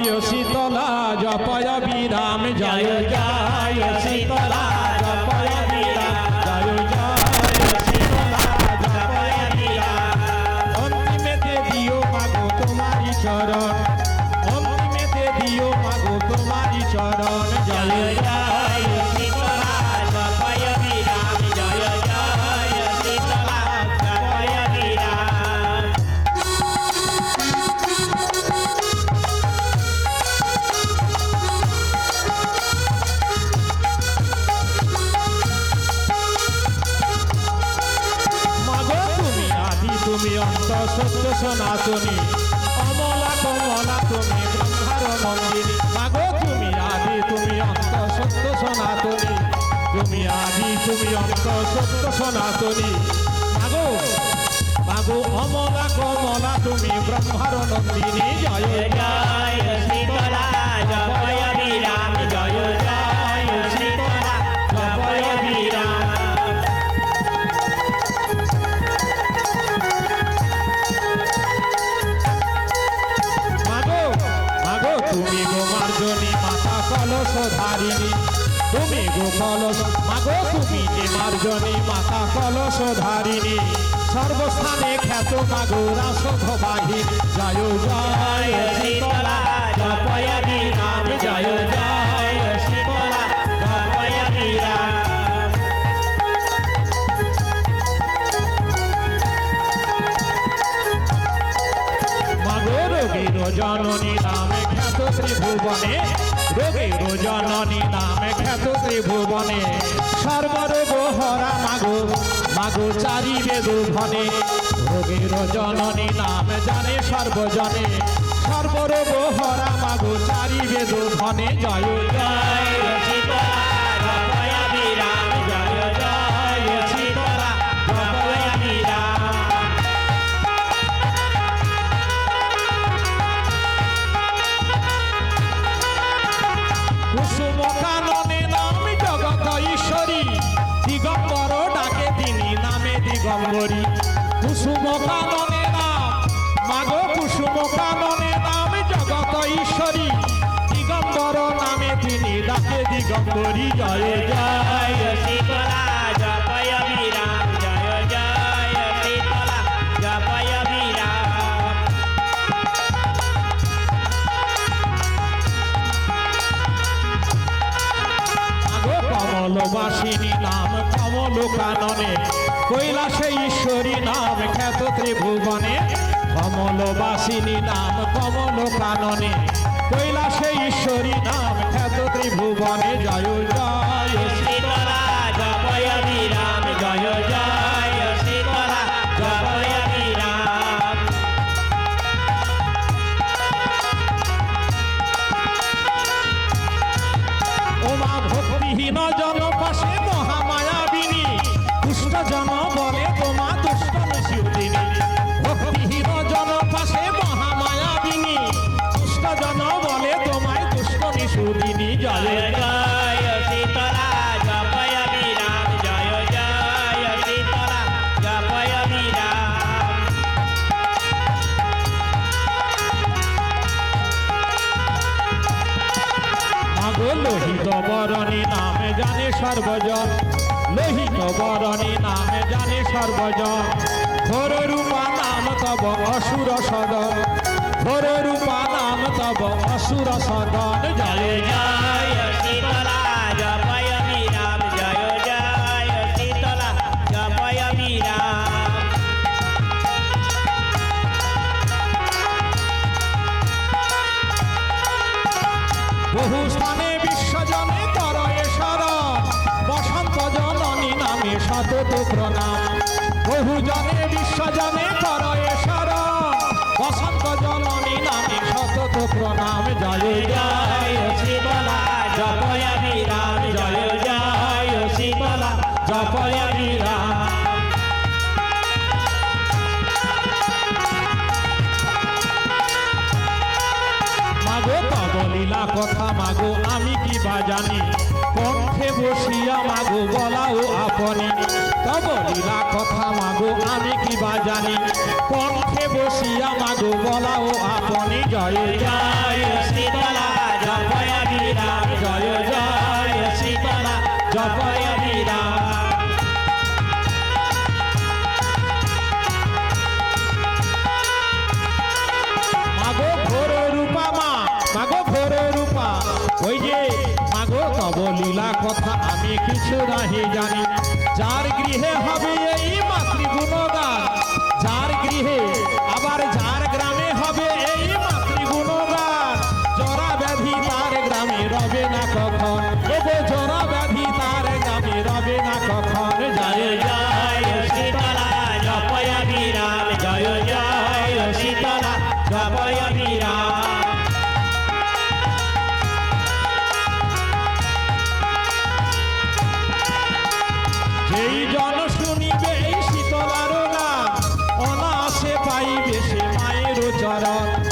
শীতলা জপয় বিরাম জয় জয় শীতলা জপয় বিরাম জয় জয় শীতলা জপয় বিরাম অন্তিমেতে দিও মাগো তোমারি চরণ অন্তিমেতে দিও মাগো তোমারি চরণ, জয় জয় তুমি অন্ত সত্য সনাতনী। অমলা কমলা তুমি ব্রহ্মার মন্দিরী। মাগো তুমি আদি তুমি অন্ত সত্য সনাতনী। তুমি আদি তুমি অন্ত সত্য সনাতনী। মাগো মাগো অমলা কমলা তুমি ব্রহ্মার নন্দিনী জয় জয় কলস ধারিণী তুমি গো কলস, মাগো তুমি যে মার্জনী মাতা কলস ধারিণী সর্বস্থানে খ্যাত মাগো রাসধ বাহিনী জয় জয় জয় জয় নামে খ্যাত ত্রিভুবনে রোগীর জননী নামে খ্যাত ত্রিভুবনে, সর্বরূপ হরা মাগো মাগো চারি বেদ রবির জননী নাম জানে সর্বজনে, সর্বরূপ হরা মাগো চারি বেদ ভনে জয় জয় দিগম্বরী কুসুম কাননে নাম মাগো কুসুম কাননে নাম জগত ঈশ্বরী। দিগম্বর নামে তিনি ডাকে দিগম্বরী জয় জয়। জয় শীতলা জপয় বিরাম জয় জয় শীতলা জপয় বিরাম মাগো কমলবাসিনী নাম কমল কাননে কৈলাসে ঈশ্বরী নাম খ্যাত ত্রিভুবনে, কমলবাসিনী নাম কমল কাননে কৈলাসে ঈশ্বরী নাম খ্যাত ত্রিভুবনে, জয় জয় লোহিত বরণী নামে জানে সর্বজন। লোহিত বরণী নামে জানে সর্বজন। ভোর রূপা নাম তব অসুর সদন। ভোর রূপা নাম তব অসুর সদন। জয় জয় নামে সতত প্রণাম বহু জনে বিশ্বজনে করয়ে শরণ বসন্ত জননী নামে সতত প্রণাম জয় জয় জয় শীতলা জপয় বিরাম জয় জয় শীতলা জপয় বিরাম মাগো তব লীলা কথা, মাগো আমি কি জানি? কণ্ঠে বসিয়া মাগো, বলাও আপনি। তব লীলা কথা মাগো, আমি কি বা জানি? কণ্ঠে বসিয়া মাগো, বলাও আপনি। জয় জয়, শীতলা, জয় বিরাম জয় জয়, শীতলা জপয় নাহি জানি চরণ